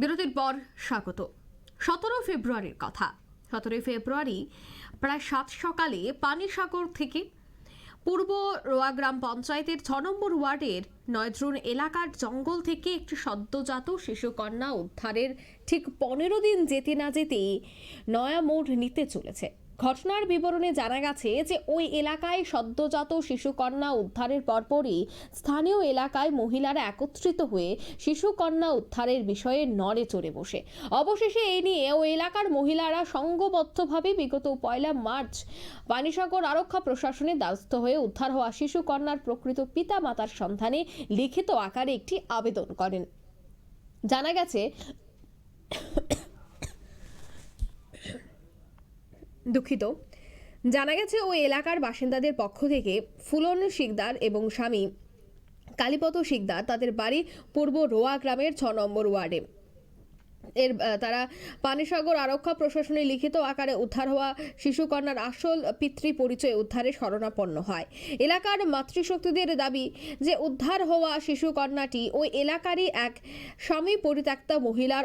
বিরতির পর স্বাগত। সতেরো ফেব্রুয়ারির কথা। সতেরোই ফেব্রুয়ারি প্রায় সাত সকালে পানিসাগর থেকে পূর্ব রোয়াগ্রাম পঞ্চায়েতের ছ নম্বর ওয়ার্ডের নয়দ্রুন এলাকার জঙ্গল থেকে একটি সদ্যজাত শিশুকন্যা উদ্ধারের ঠিক পনেরো দিন যেতে না যেতেই নয়া মোড় নিতে চলেছে। ঘটনার বিবরণে জানা গেছে যে ওই এলাকায় সদ্যজাত শিশুকন্যা উদ্ধারের পরপরই স্থানীয় এলাকায় মহিলারা একত্রিত হয়ে শিশুকন্যা উদ্ধারের বিষয়ে নড়ে চড়ে বসে। অবশেষে এই নিয়ে ওই এলাকার মহিলারা সংঘবদ্ধভাবে বিগত পয়লা মার্চ পানিসাগর আরক্ষা প্রশাসনের দ্বারস্থ হয়ে উদ্ধার হওয়া শিশুকন্যার প্রকৃত পিতা মাতার সন্ধানে লিখিত আকারে একটি আবেদন করেন। জানা গেছে দুঃখিত। জানা গেছে, ওই এলাকার বাসিন্দাদের পক্ষ থেকে ফুলন শিকদার এবং স্বামী কালীপদ শিকদার তাদের বাড়ি পূর্ব রোয়া গ্রামের ছ নম্বর ওয়ার্ডে। এর তারা পানিসাগর আরক্ষা প্রশাসনে লিখিত আকারে উদ্ধার হওয়া শিশুকন্যার আসল পিতৃ পরিচয় উদ্ধারে শরণাপন্ন হয়। এলাকার মাতৃশক্তিদের দাবি যে উদ্ধার হওয়া শিশুকন্যাটি ওই এলাকারই এক স্বামী পরিত্যক্তা মহিলার